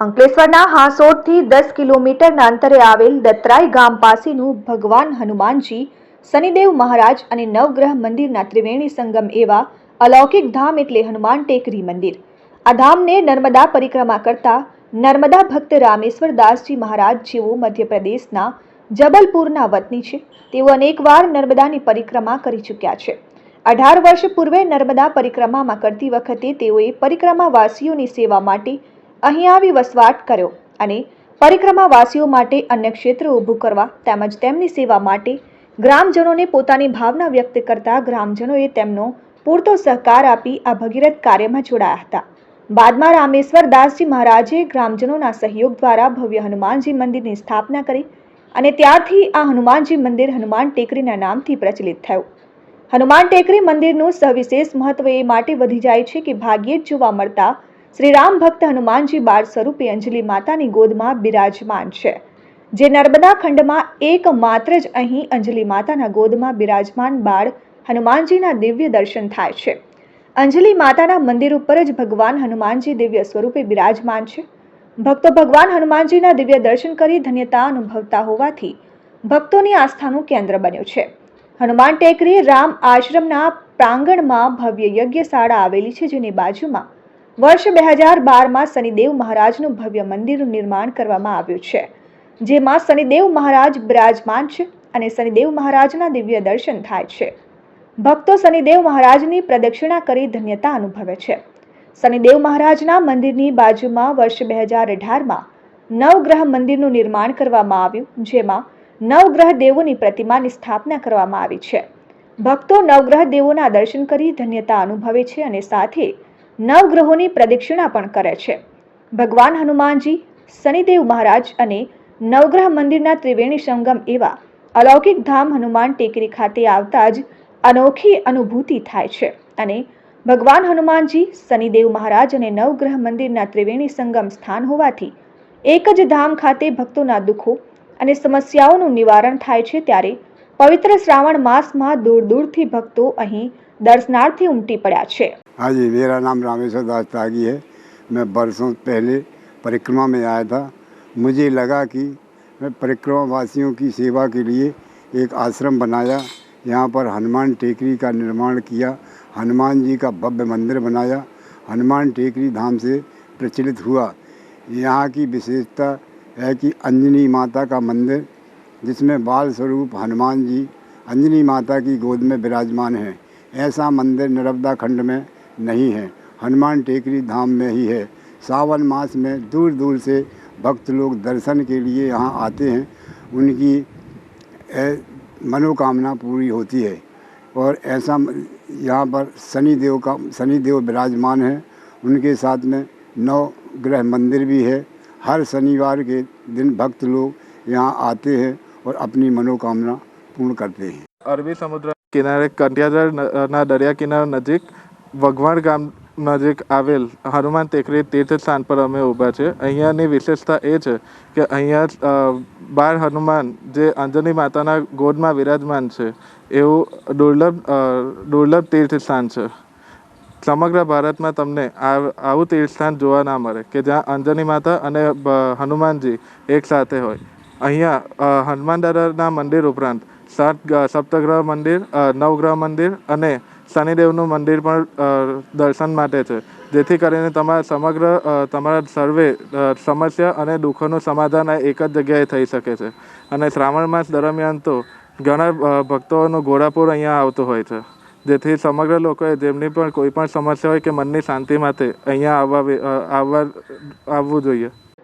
અંકલેશ્વરના હાંસોડથી દસ કિલોમીટરના અંતરે આવેલ દત્રાઈ ગામ પાસેનું ભગવાન હનુમાનજી, શનિદેવ મહારાજ અને નવગ્રહ મંદિરના ત્રિવેણી સંગમ એવા અલૌકિક ધામ એટલે હનુમાન ટેકરી મંદિર. આ ધામને નર્મદા પરિક્રમા કરતા નર્મદા ભક્ત રામેશ્વર દાસજી મહારાજ જેઓ મધ્યપ્રદેશના જબલપુરના વતની છે, તેઓ અનેકવાર નર્મદાની પરિક્રમા કરી ચૂક્યા છે. અઢાર વર્ષ પૂર્વે નર્મદા પરિક્રમામાં કરતી વખતે તેઓએ પરિક્રમાવાસીઓની સેવા માટે અહીં આવી વસવાટ કર્યો અને પરિક્રમાવાસીઓ માટે અન્ય ક્ષેત્ર ઊભું કરવા તેમજ તેમની સેવા માટે ગ્રામજનોને પોતાની ભાવના વ્યક્ત કરતા ગ્રામજનોએ તેમનો પૂરતો સહકાર આપી આ ભગીરથ કાર્યમાં જોડાયા હતા. બાદમાં રામેશ્વર દાસજી મહારાજે ગ્રામજનોના સહયોગ દ્વારા ભવ્ય હનુમાનજી મંદિરની સ્થાપના કરી અને ત્યારથી આ હનુમાનજી મંદિર હનુમાન ટેકરીના નામથી પ્રચલિત થયું. હનુમાન ટેકરી મંદિરનું સવિશેષ મહત્વ એ માટે વધી જાય છે કે ભાગ્યે જ જોવા મળતા શ્રી રામ ભક્ત હનુમાનજી બાળ સ્વરૂપે અંજલિ માતાની ગોદમાં બિરાજમાન છે. જે નર્મદા ખંડમાં એકમાત્ર જ અહીં અંજલિ માતાના ગોદમાં બિરાજમાન બાળ હનુમાનજીના દિવ્ય દર્શન થાય છે. અંજલિ માતાના મંદિર ઉપર જ ભગવાન હનુમાનજી દિવ્ય સ્વરૂપે બિરાજમાન છે. ભક્તો ભગવાન હનુમાનજીના દિવ્ય દર્શન કરી ધન્યતા અનુભવતા હોવાથી ભક્તોની આસ્થાનું કેન્દ્ર બન્યું છે. હનુમાન ટેકરી રામ આશ્રમના પ્રાંગણમાં ભવ્ય યજ્ઞશાળા આવેલી છે, જેની બાજુમાં વર્ષ બે હજાર બારમાં શનિદેવ મહારાજનું ભવ્ય મંદિરનું નિર્માણ કરવામાં આવ્યું છે, જેમાં શનિદેવ મહારાજ બિરાજમાન છે અને શનિદેવ મહારાજના દિવ્ય દર્શન થાય છે. ભક્તો શનિદેવ મહારાજની પ્રદક્ષિણા કરી ધન્યતા અનુભવે છે. શનિદેવ મહારાજના મંદિરની બાજુમાં વર્ષ બે હજાર અઢારમાં નવગ્રહ મંદિરનું નિર્માણ કરવામાં આવ્યું, જેમાં નવગ્રહ દેવોની પ્રતિમાની સ્થાપના કરવામાં આવી છે. ભક્તો નવગ્રહ દેવોના દર્શન કરી ધન્યતા અનુભવે છે અને સાથે નવગ્રહોની પ્રદક્ષિણા પણ કરે છે. ભગવાન હનુમાનજી, શનિદેવ મહારાજ અને નવગ્રહ મંદિરના ત્રિવેણી સંગમ એવા અલૌકિક ધામ હનુમાન ટેકરી ખાતે આવતા જ અનોખી અનુભૂતિ થાય છે અને ભગવાન હનુમાનજી, શનિદેવ મહારાજ અને નવગ્રહ મંદિરના ત્રિવેણી સંગમ સ્થાન હોવાથી એક જ ધામ ખાતે ભક્તોના દુઃખો અને સમસ્યાઓનું નિવારણ થાય છે ત્યારે પવિત્ર શ્રાવણ માસમાં દૂર દૂરથી ભક્તો અહીં દર્શનાર્થે ઉમટી પડ્યા છે हाँ जी मेरा नाम रामेश्वर दास त्यागी है मैं बरसों पहले परिक्रमा में आया था मुझे लगा कि मैं परिक्रमा वासियों की सेवा के लिए एक आश्रम बनाया यहाँ पर हनुमान टेकरी का निर्माण किया हनुमान जी का भव्य मंदिर बनाया हनुमान टेकरी धाम से प्रचलित हुआ यहाँ की विशेषता है कि अंजनी माता का मंदिर जिसमें बाल स्वरूप हनुमान जी, अंजनी माता की गोद में विराजमान हैं। ऐसा मंदिर नर्मदा खंड में नहीं है। हनुमान टेकरी धाम में ही है। सावन मास में दूर दूर से भक्त लोग दर्शन के लिए यहाँ आते हैं। उनकी मनोकामना पूरी होती है। और ऐसा यहाँ पर शनि देव का शनि देव विराजमान है। उनके साथ में नौ ग्रह मंदिर भी है। हर शनिवार के दिन भक्त लोग यहाँ आते हैं। और अपनी मनोकामना पूर्ण करते हैं અરબી સમુદ્ર કિનારે કંટિયાદર ન- ના દરિયા કિનારા નજીક વઘવાણ ગામ નજીક આવેલ હનુમાન ટેકરી તીર્થ સ્થાન પર અમે ઊભા છે અહીંયાની વિશેષતા એ છે કે અહીંયા અ, બાળ હનુમાન જે અંજની માતાના ગોદમાં વિરાજમાન છે એવું દુર્લભ અ, દુર્લભ તીર્થ સ્થાન છે સમગ્ર ભારતમાં તમને આવ- આવું તીર્થસ્થાન જોવા ના મળે કે જ્યાં અંજની માતા અને બ- હનુમાનજી એક સાથે હોય અહીંયા હનુમાન દાદાના મંદિર ઉપરાંત સાત સપ્તગ્રહ મંદિર નવગ્રહ મંદિર અને શનિદેવનું મંદિર પણ દર્શન માટે છે. જેથી કરીને તમારા સમગ્ર તમારા સર્વે સમસ્યા અને દુઃખોનું સમાધાન આ એક જ જગ્યાએ થઈ શકે છે. અને શ્રાવણ માસ દરમિયાન તો ઘણા ભક્તોનું ઘોડાપુર અહીંયા આવતું હોય છે. જેથી સમગ્ર લોકોએ જેમની પણ કોઈ પણ સમસ્યા હોય કે મનની શાંતિ માટે અહીંયા આવવા આવવા, આવવું જોઈએ.